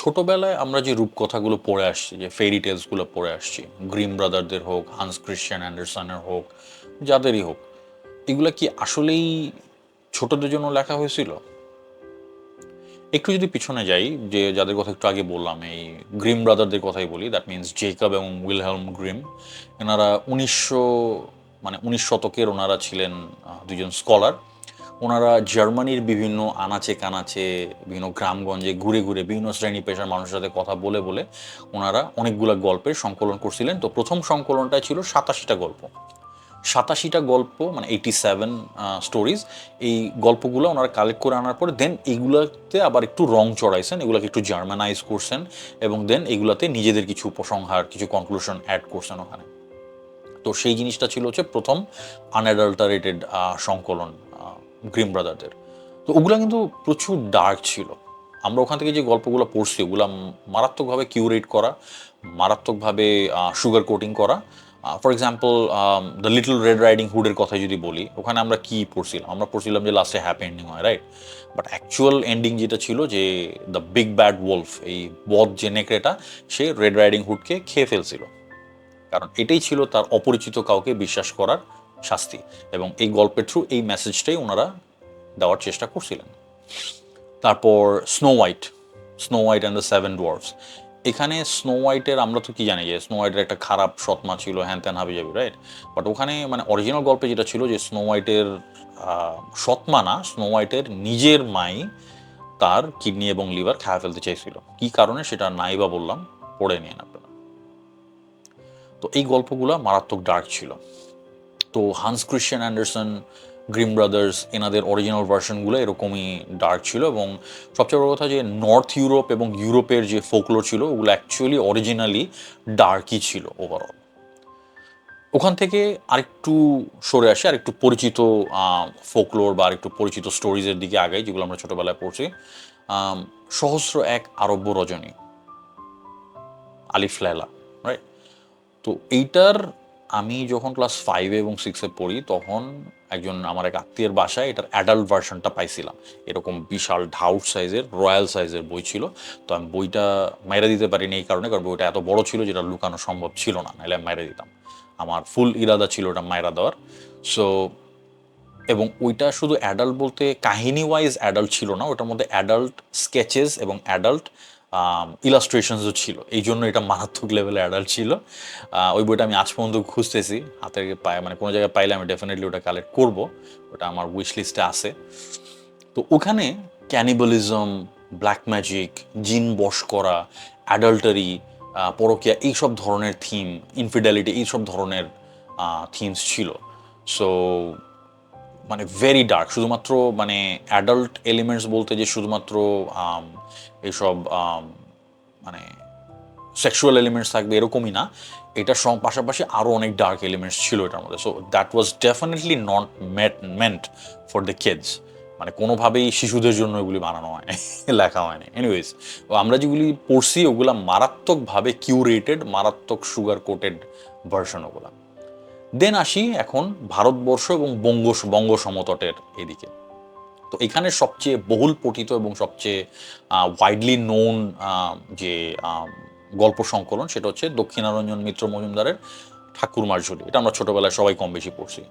ছোটবেলায় আমরা যে রূপকথাগুলো পড়ে আসছি, যে ফেরি টেলসগুলো পড়ে আসছি গ্রিম ব্রাদারদের হোক হান্স ক্রিশ্চিয়ান অ্যান্ডারসনের হোক, যাদেরই হোক, এগুলো কি আসলেই ছোটদের জন্য লেখা হয়েছিল? একটু যদি পিছনে যাই, যে যাদের কথা একটু আগে বললাম, এই গ্রিম ব্রাদারদের কথাই বলি দ্যাট মিনস জেকব এবং উইলহেলম গ্রিম এনারা উনিশশো মানে উনিশ শতকের ওনারা ছিলেন দুজন স্কলার ওনারা জার্মানির বিভিন্ন আনাচে কানাচে, বিভিন্ন গ্রামগঞ্জে ঘুরে ঘুরে, বিভিন্ন শ্রেণি পেশার মানুষের সাথে কথা বলে বলে ওনারা অনেকগুলো গল্পের সংকলন করছিলেন। তো প্রথম সংকলনটা ছিল সাতাশিটা গল্প। সাতাশিটা গল্প মানে এইটি সেভেন স্টোরিজ এই গল্পগুলো ওনারা কালেক্ট করে আনার পরে দেন এইগুলোতে আবার একটু রং চড়াইছেন, এগুলোকে একটু জার্মানাইজ করছেন এবং দেন এগুলাতে নিজেদের কিছু উপসংহার, কিছু কনক্লুশন অ্যাড করছেন ওখানে। তো সেই জিনিসটা ছিল হচ্ছে প্রথম আনঅ্যাডাল্টারেটেড সংকলন গ্রিম ব্রাদারদের তো ওগুলো কিন্তু প্রচুর ডার্ক ছিল। আমরা ওখান থেকে যে গল্পগুলো পড়ছি, ওগুলো মারাত্মকভাবে কিউরেট করা, মারাত্মকভাবে সুগার কোটিং করা। For example the little red riding হুডের কথা যদি বলি, ওখানে আমরা কি পড়ছিলাম? আমরা পড়ছিলাম যে লাস্টে হ্যাপি এন্ডিং হয় রাইট বাট অ্যাকচুয়াল এন্ডিং যেটা ছিল যে দ্য বিগ ব্যাড ওলফ এই বদ যে নেকড়েটা, সে রেড রাইডিং হুডকে খেয়ে ফেলছিল। কারণ এটাই ছিল তার অপরিচিত কাউকে বিশ্বাস করার শাস্তি। এবং এই গল্পের থ্রু এই মেসেজটাই ওনারা দেওয়ার চেষ্টা করছিলেন। তারপর snow white snow white and the seven dwarfs এখানে স্নো হোয়াইটের আমরা তো কি জানি যে স্নো হোয়াইটের একটা খারাপ সৎমা ছিল হ্যান ত্যান হাবি যাবি রাইট বাট ওখানে মানে অরিজিনাল গল্পে যেটা ছিল যে স্নো হোয়াইটের সৎমা না স্নো হোয়াইটের নিজের মাই তার কিডনি এবং লিভার খাওয়া ফেলতে চাইছিল কি কারণে সেটা নাই বা বললাম, পড়ে নিয়ে আপনারা। তো এই গল্পগুলো মারাত্মক ডার্ক ছিল। তো Hans Christian Andersen Grimm brothers এনাদের অরিজিনাল ভার্সনগুলো এরকমই ডার্ক ছিল এবং সবচেয়ে বড় কথা যে নর্থ ইউরোপ এবং ইউরোপের যে ফোকলোর ছিল, ওগুলো অ্যাকচুয়ালি অরিজিনালি ডার্কই ছিল ওভারঅল ওখান থেকে আরেকটু সরে আসে, আরেকটু পরিচিত ফোকলোর বা আরেকটু পরিচিত স্টোরিজের দিকে আগাই, যেগুলো আমরা ছোটোবেলায় পড়ছি। সহস্র এক আরব্য রজনী, আলিফ লায়লা রাইট তো এইটার আমি যখন ক্লাস ফাইভে এবং সিক্সে পড়ি, তখন একজন আমার এক আত্মীয়ের বাসায় এটার অ্যাডাল্ট ভার্সনটা পাইছিলাম। এরকম বিশাল ঢাউট সাইজের রয়্যাল সাইজের বই ছিল। তো আমি বইটা মাইরা দিতে পারিনি এই কারণে, কারণ বইটা এত বড় ছিল যেটা লুকানো সম্ভব ছিল না, নাহলে আমি মাইরা দিতাম। আমার ফুল ইরাদা ছিল ওটা মাইরা দেওয়ার। সো এবং ওইটা শুধু অ্যাডাল্ট বলতে কাহিনী ওয়াইজ অ্যাডাল্ট ছিল না ওটার মধ্যে অ্যাডাল্ট স্কেচেস এবং অ্যাডাল্ট ইলাস্ট্রেশনসও ছিল। এই জন্য এটা মারাত্মক লেভেলে অ্যাডাল্ট ছিল। ওই বইটা আমি আজ পর্যন্ত খুঁজতেছি। হাতের পায়ে মানে কোনো জায়গায় পাইলে আমি ডেফিনেটলি ওটা কালেক্ট করব। ওটা আমার উইশ লিস্টে আছে। তো ওখানে ক্যানিবালিজম ব্ল্যাক ম্যাজিক জিন বশ করা অ্যাডাল্টারি পরকিয়া এইসব ধরনের থিম ইনফিডেলিটি এইসব ধরনের থিমস ছিল। সো মানে ভেরি ডার্ক শুধুমাত্র মানে অ্যাডাল্ট এলিমেন্টস বলতে যে শুধুমাত্র এইসব মানে সেক্সুয়াল এলিমেন্টস থাকবে এরকমই না। এটার সঙ্গ পাশাপাশি আরও অনেক ডার্ক এলিমেন্টস ছিল এটার মধ্যে। So that was definitely not meant for the kids মানে কোনোভাবেই শিশুদের জন্য এগুলি বানানো হয়নি লেখা হয়নি এনিওয়েজ আমরা যেগুলি পড়ছি, ওগুলা মারাত্মকভাবে কিউরেটেড মারাত্মক সুগার কোটেড ভার্সন ওগুলা। দেন আসি এখন ভারতবর্ষ এবং বঙ্গ বঙ্গ সমতটের এদিকে। তো এখানে সবচেয়ে বহুল পঠিত এবং সবচেয়ে ওয়াইডলি নোন যে গল্প সংকলন সেটা হচ্ছে দক্ষিণারঞ্জন মিত্র মজুমদারের ঠাকুরমার ঝুলি। এটা আমরা ছোটবেলায় সবাই কম বেশি পড়ছি।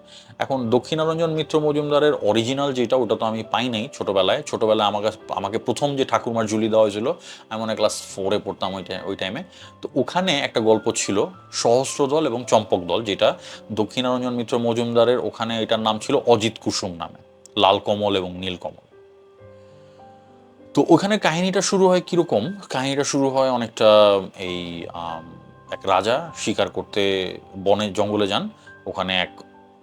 এখন দক্ষিণারঞ্জন মিত্র মজুমদারের অরিজিনাল যেটা, ওটা তো আমি পাই নাই ছোটবেলায়। ছোটবেলায় আমাকে আমাকে প্রথম যে ঠাকুরমার ঝুলি দেওয়া হয়েছিল, আমি মনে ক্লাস ফোরে পড়তাম ওই ওই টাইমে তো ওখানে একটা গল্প ছিল, সহস্র দল এবং চম্পক দল, যেটা দক্ষিণারঞ্জন মিত্র মজুমদারের ওখানে এটার নাম ছিল অজিত কুসুম নামে, লাল কমল এবং নীল কমল। তো ওখানে কাহিনীটা শুরু হয় কীরকম? কাহিনীটা শুরু হয় অনেকটা এই এক রাজা শিকার করতে বনে জঙ্গলে যান। ওখানে এক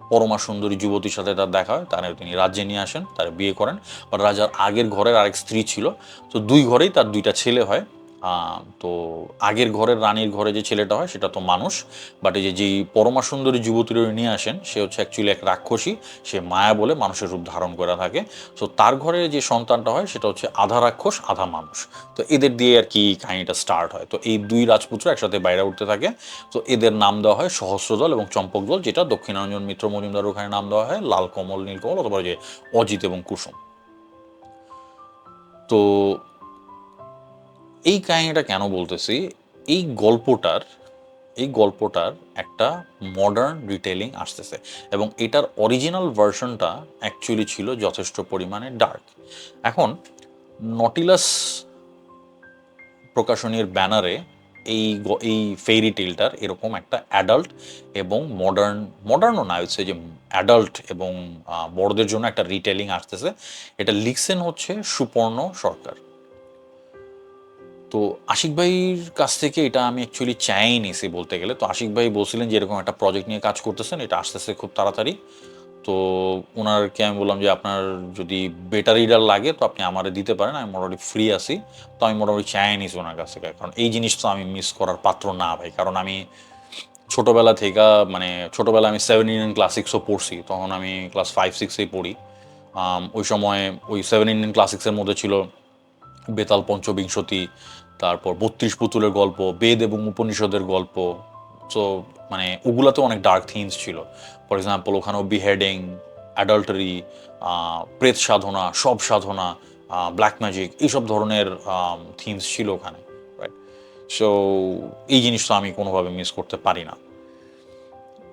পরমা সুন্দরী যুবতীর সাথে তার দেখা হয়। তার তিনি রাজ্যে নিয়ে আসেন, তার বিয়ে করেন। রাজার আগের ঘরের আরেক স্ত্রী ছিল। তো দুই ঘরেই তার দুইটা ছেলে হয়। তো আগের ঘরের রানীর ঘরে যে ছেলেটা হয়, সেটা তো মানুষ। বাট এই যে, যেই পরমা সুন্দরী যুবতীর নিয়ে আসেন, সে হচ্ছে অ্যাকচুয়ালি এক রাক্ষসী। সে মায়া বলে মানুষের রূপ ধারণ করে থাকে। তো তার ঘরে যে সন্তানটা হয়, সেটা হচ্ছে আধা রাক্ষস, আধা মানুষ। তো এদের দিয়ে আর কি কাহিনীটা স্টার্ট হয়। তো এই দুই রাজপুত্র একসাথে বাইরে উঠতে থাকে। তো এদের নাম দেওয়া হয় সহস্রদল এবং চম্পক দল যেটা দক্ষিণারঞ্জন, মিত্র মজুমদার ওখানে নাম দেওয়া হয়, লাল কমল নীলকমল অথবা যে অজিত এবং কুসুম। তো এই কাহিনীটা কেন বলতেছি? এই গল্পটার এই গল্পটার একটা মডার্ন রিটেলিং আসতেছে এবং এটার অরিজিনাল ভার্সনটা অ্যাকচুয়ালি ছিল যথেষ্ট পরিমাণে ডার্ক এখন নটিলাস প্রকাশনীর ব্যানারে এই এই ফেরি টেলটার এরকম একটা অ্যাডাল্ট এবং মডার্ন মডার্নও না হচ্ছে যে অ্যাডাল্ট এবং বড়দের জন্য একটা রিটেলিং আসতেছে। এটা লিখছেন হচ্ছে সুপর্ণ সরকার। তো আশিক ভাইয়ের কাছ থেকে এটা আমি অ্যাকচুয়ালি চাই নিছি বলতে গেলে। তো আশিক ভাই বলছিলেন যে এরকম একটা প্রজেক্ট নিয়ে কাজ করতেছেন, এটা আসতেছে খুব তাড়াতাড়ি। তো ওনারকে আমি বললাম যে আপনার যদি বেটার রিডার লাগে তো আপনি আমারে দিতে পারেন, আমি মোটামুটি ফ্রি আছি। তো আমি মোটামুটি চাই নিছি ওনার কাছ থেকে। কারণ এই জিনিসটা আমি মিস করার পাত্র না ভাই, কারণ আমি ছোটোবেলা থেকে মানে ছোটোবেলা আমি সেভেন ইন্ডিয়ান ক্লাসিক্সও পড়ছি, তখন আমি ক্লাস ফাইভ সিক্সেই পড়ি। ওই সময় ওই সেভেন ইন্ডিয়ান ক্লাসিক্সের মধ্যে ছিল বেতাল পঞ্চবিংশতি তারপর বত্রিশ পুতুলের গল্প, বেদ এবং উপনিষদের গল্প। তো মানে ওগুলাতে অনেক ডার্ক থিমস ছিল। ফর এক্সাম্পল ওখানেও বিহেডিং অ্যাডাল্টারি প্রেত সাধনা, সব সাধনা ব্ল্যাক ম্যাজিক এইসব ধরনের থিমস ছিল ওখানে রাইট সো এই জিনিসটা আমি কোনোভাবে মিস করতে পারি না।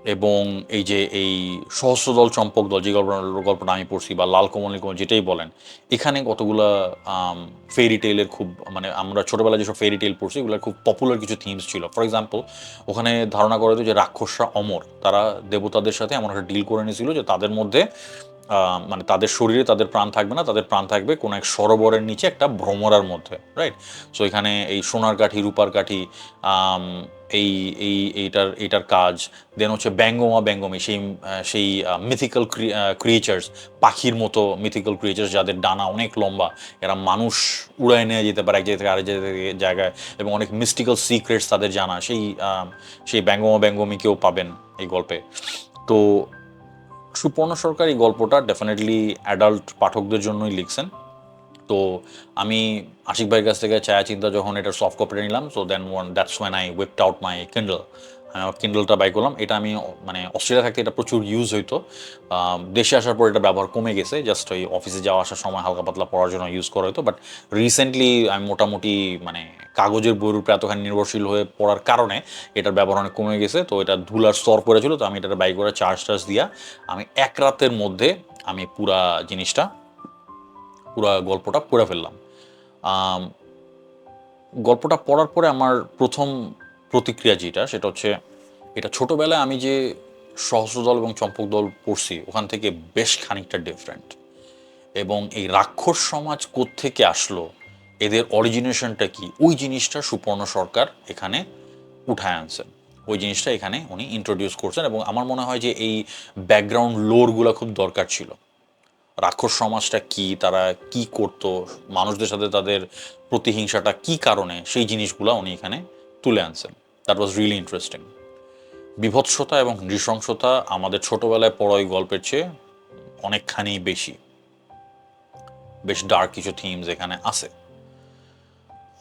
এবং এই যে এই সহস্র দল চম্পক দল যে গল্প গল্পটা আমি পড়ছি বা লাল কমল কমল যেটাই বলেন, এখানে কতগুলা ফেরি টেলের খুব মানে আমরা ছোটবেলায় যেসব ফেরি টেল পড়ছি, এগুলোর খুব পপুলার কিছু থিমস ছিল। ফর এক্সাম্পল ওখানে ধারণা করা যে রাক্ষসরা অমর, তারা দেবতাদের সাথে এমন একটা ডিল করে নিয়েছিল যে তাদের মধ্যে মানে তাদের শরীরে তাদের প্রাণ থাকবে না, তাদের প্রাণ থাকবে কোনো এক সরোবরের নিচে একটা ভ্রমরার মধ্যে রাইট সো এখানে এই সোনার কাঠি, রূপার কাঠি এই এই, এইটার এইটার কাজ দেন হচ্ছে ব্যঙ্গমা ব্যঙ্গমী, সেই সেই মিথিক্যাল ক্রিয়েচার্স পাখির মতো মিথিক্যাল ক্রিয়েচার্স যাদের ডানা অনেক লম্বা, এরা মানুষ উড়ায় নিয়ে যেতে পারে এক জায়গা থেকে আরেক জায়গায়- এবং অনেক মিস্টিক্যাল সিক্রেটস তাদের জানা, সেই সেই ব্যঙ্গমা ব্যঙ্গমীকেও পাবেন এই গল্পে। তো সুপর্ণ সরকার এই গল্পটা ডেফিনেটলি অ্যাডাল্ট পাঠকদের জন্যই লিখছেন। তো আমি আশিক ভাইয়ের কাছ থেকে ছায়া চিন্তা যখন এটা সফট কপিটা নিলাম so then one that's one I wiped out my kindle কিন্ডলটা buy করলাম। এটা আমি মানে অস্ট্রেলিয়া থাকতে এটা প্রচুর ইউজ হইতো। দেশে আসার পর এটা ব্যবহার কমে গেছে। জাস্ট ওই অফিসে যাওয়া আসার সময় হালকা পাতলা পড়ার জন্য ইউজ করা হতো বাট রিসেন্টলি আমি মোটামুটি মানে কাগজের বইয়ের উপরে এতখানি নির্ভরশীল হয়ে পড়ার কারণে এটার ব্যবহার অনেক কমে গেছে। তো এটা ধুলার স্তর পড়েছিল। তো আমি এটা বাই করে চার্জ টার্জ দিয়া আমি এক রাতের মধ্যে আমি পুরা জিনিসটা, পুরা গল্পটা পড়ে ফেললাম। গল্পটা পড়ার পরে আমার প্রথম প্রতিক্রিয়া যেটা, সেটা হচ্ছে এটা ছোটোবেলায় আমি যে সহস্রদল এবং চম্পক দল পড়ছি, ওখান থেকে বেশ খানিকটা ডিফারেন্ট এবং এই রাক্ষস সমাজ থেকে আসলো, এদের অরিজিনেশনটা কি? ওই জিনিসটা সুপর্ণ সরকার এখানে উঠায় আনছেন। ওই জিনিসটা এখানে উনি ইন্ট্রোডিউস করছেন এবং আমার মনে হয় যে এই ব্যাকগ্রাউন্ড লোরগুলো খুব দরকার ছিল। রাক্ষস সমাজটা কি, তারা কি করত, মানুষদের সাথে তাদের প্রতিহিংসাটা কি কারণে, সেই জিনিসগুলো উনি এখানে তুলে আনছেন। দ্যাট ওয়াজ রিয়েলি ইন্টারেস্টিং বিভৎসতা এবং নৃশংসতা আমাদের ছোটবেলায় পড়া ওই গল্পের চেয়ে অনেকখানি বেশি। বেশ ডার্ক কিছু থিমস এখানে আছে।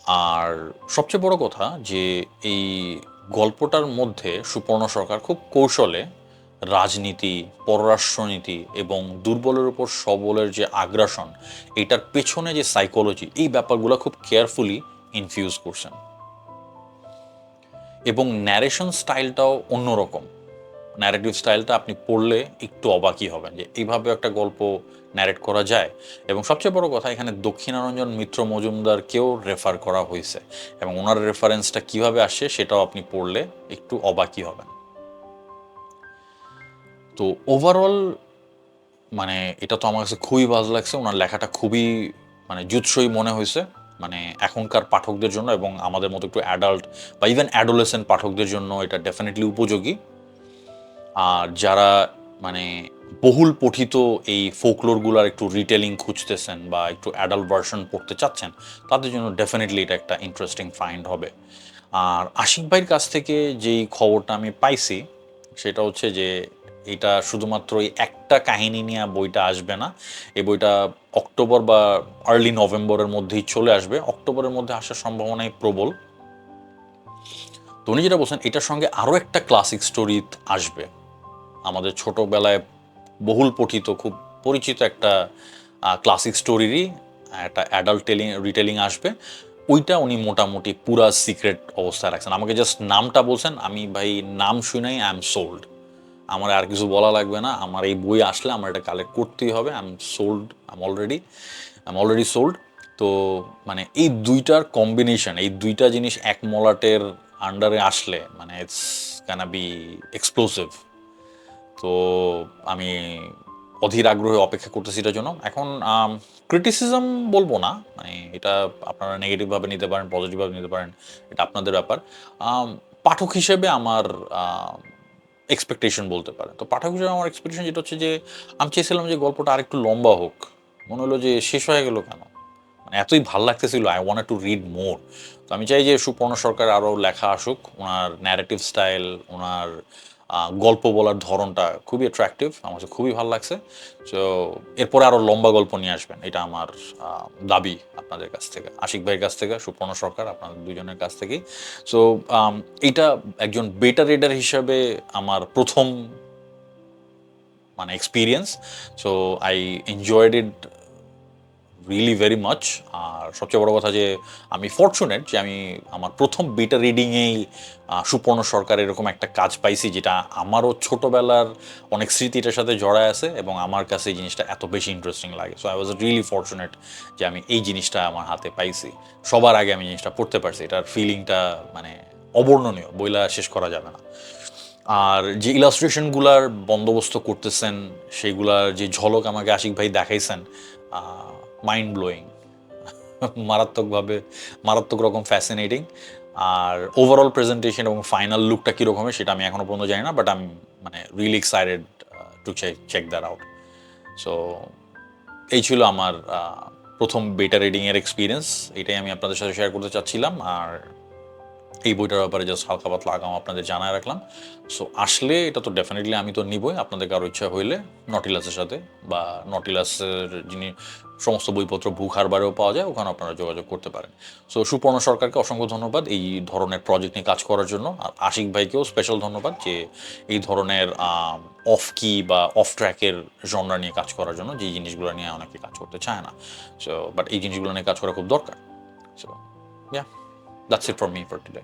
আর সবচেয়ে বড় কথা যে এই গল্পটার মধ্যে সুপর্ণ সরকার খুব কৌশলে রাজনীতি, পররাষ্ট্রনীতি এবং দুর্বলের উপর সবলের যে আগ্রাসন, এটার পেছনে যে সাইকোলজি এই ব্যাপারগুলো খুব কেয়ারফুলি ইনফিউজ করছেন। এবং ন্যারেশন স্টাইলটাও অন্যরকম। ন্যারেটিভ স্টাইলটা আপনি পড়লে একটু অবাকই হবেন যে এইভাবে একটা গল্প ন্যারেট করা যায়। এবং সবচেয়ে বড় কথা, এখানে দক্ষিণারঞ্জন মিত্র মজুমদারকেও রেফার করা হয়েছে এবং ওনার রেফারেন্সটা কীভাবে আসে সেটাও আপনি পড়লে একটু অবাকই হবেন। তো ওভারঅল মানে এটা তো আমার কাছে খুবই ভালো লাগছে, ওনার লেখাটা খুবই মানে জুৎসই মনে হয়েছে। মানে এখনকার পাঠকদের জন্য এবং আমাদের মতো একটু অ্যাডাল্ট বা ইভেন অ্যাডোলেসেন্ট পাঠকদের জন্য এটা ডেফিনেটলি উপযোগী। আর যারা মানে বহুল পঠিত এই ফোকলোরগুলোর একটু রিটেলিং খুঁজতেছেন বা একটু অ্যাডাল্ট ভার্সন পড়তে চাচ্ছেন, তাদের জন্য ডেফিনেটলি এটা একটা ইন্টারেস্টিং ফাইন্ড হবে। আর আশিক ভাইয়ের কাছ থেকে যেই খবরটা আমি পাইছি, সেটা হচ্ছে যে এটা শুধুমাত্র এই একটা কাহিনী নিয়ে বইটা আসবে না। এই বইটা অক্টোবর বা আর্লি নভেম্বরের মধ্যেই চলে আসবে। অক্টোবরের মধ্যে আসার সম্ভাবনাই প্রবল। উনি যেটা বলছেন, এটার সঙ্গে আরও একটা ক্লাসিক স্টোরি আসবে। আমাদের ছোটবেলায় বহুল পঠিত, খুব পরিচিত একটা ক্লাসিক স্টোরিরই একটা অ্যাডাল্ট টেলিং রিটেলিং আসবে। ওইটা উনি মোটামুটি পুরা সিক্রেট অবস্থায় রাখছেন। আমাকে জাস্ট নামটা বলছেন, আমি ভাই নাম শুনেই আই এম সোল্ড আমার আর কিছু বলা লাগবে না। আমার এই বই আসলে আমার এটা কালেক্ট করতেই হবে। I am sold I am already I am already sold তো মানে এই দুইটার কম্বিনেশন এই দুইটা জিনিস এক মলাটের আন্ডারে আসলে মানে ইটস ক্যানা বি এক্সপ্লোসিভ তো আমি অধীর আগ্রহে অপেক্ষা করতেছি এটার জন্য। এখন ক্রিটিসিজম বলব না। মানে এটা আপনারা নেগেটিভভাবে নিতে পারেন পজিটিভভাবে নিতে পারেন, এটা আপনাদের ব্যাপার। পাঠক হিসেবে আমার এক্সপেকটেশন বলতে পারে তো পাঠক হিসেবে আমার এক্সপেকটেশন যেটা হচ্ছে যে, আমি চেয়েছিলাম যে গল্পটা আরেকটু লম্বা হোক। মনে হলো যে শেষ হয়ে গেল কেন? মানে এতই ভালো লাগতেছিল I want to read more তো আমি চাই যে সুপর্ণ সরকার আরও লেখা আসুক, ওনার ন্যারেটিভ স্টাইল ওনার গল্প বলার ধরনটা খুবই অ্যাট্রাকটিভ আমার কাছে খুবই ভালো লাগছে। তো এরপরে আরও লম্বা গল্প নিয়ে আসবেন, এটা আমার দাবি আপনাদের কাছ থেকে, আশিক ভাইয়ের কাছ থেকে, সুপর্ণ সরকার আপনাদের দুজনের কাছ থেকেই। সো এটা একজন বেটার রিডার হিসাবে আমার প্রথম মানে experience so I enjoyed it really very much আর সবচেয়ে বড় কথা যে আমি ফর্চুনেট যে আমি আমার প্রথম বেটা রিডিংয়েই সুপর্ণ সরকার এরকম একটা কাজ পাইছি যেটা আমারও ছোটোবেলার অনেক স্মৃতি এটার সাথে জড়ায় আছে এবং আমার কাছে এই জিনিসটা এত বেশি ইন্টারেস্টিং লাগে। So I was really fortunate যে আমি এই জিনিসটা আমার হাতে পাইছি। সবার আগে আমি জিনিসটা পড়তে পারছি। এটার ফিলিংটা মানে অবর্ণনীয়, বইলা শেষ করা যাবে না। আর যে ইলাস্ট্রেশনগুলার বন্দোবস্ত করতেছেন, সেইগুলার যে ঝলক আমাকে আশিক ভাই দেখাইছেন মাইন্ড ব্লোয়িং মারাত্মকভাবে, মারাত্মক রকম ফ্যাসিনেটিং আর ওভারঅল প্রেজেন্টেশন এবং ফাইনাল লুকটা কীরকম সেটা আমি এখনও পর্যন্ত জানি না বাট আমি মানে really excited to check that out so এই ছিল আমার প্রথম বেটার রিডিংয়ের এক্সপিরিয়েন্স এটাই আমি আপনাদের সাথে শেয়ার করতে চাচ্ছিলাম, আর এই বইটার ব্যাপারে জাস্ট হালকা পাতলা আগাম আপনাদের জানায় রাখলাম। সো আসলে এটা তো ডেফিনেটলি আমি তো নিবই, আপনাদের কারও ইচ্ছা হইলে নটিলাসের সাথে বা নটিলাসের যিনি সমস্ত বইপত্র বুক হারবারেও পাওয়া যায়, ওখানে আপনারা যোগাযোগ করতে পারেন। সো সুপর্ণ সরকারকে অসংখ্য ধন্যবাদ এই ধরনের প্রজেক্ট নিয়ে কাজ করার জন্য। আর আশিক ভাইকেও স্পেশাল ধন্যবাদ যে এই ধরনের অফ কি বা অফ ট্র্যাকের জনরা নিয়ে কাজ করার জন্য, যে জিনিসগুলো নিয়ে অনেকে কাজ করতে চায় না। সো বাট এই জিনিসগুলো নিয়ে কাজ করা খুব দরকার। So yeah That's it from me for today.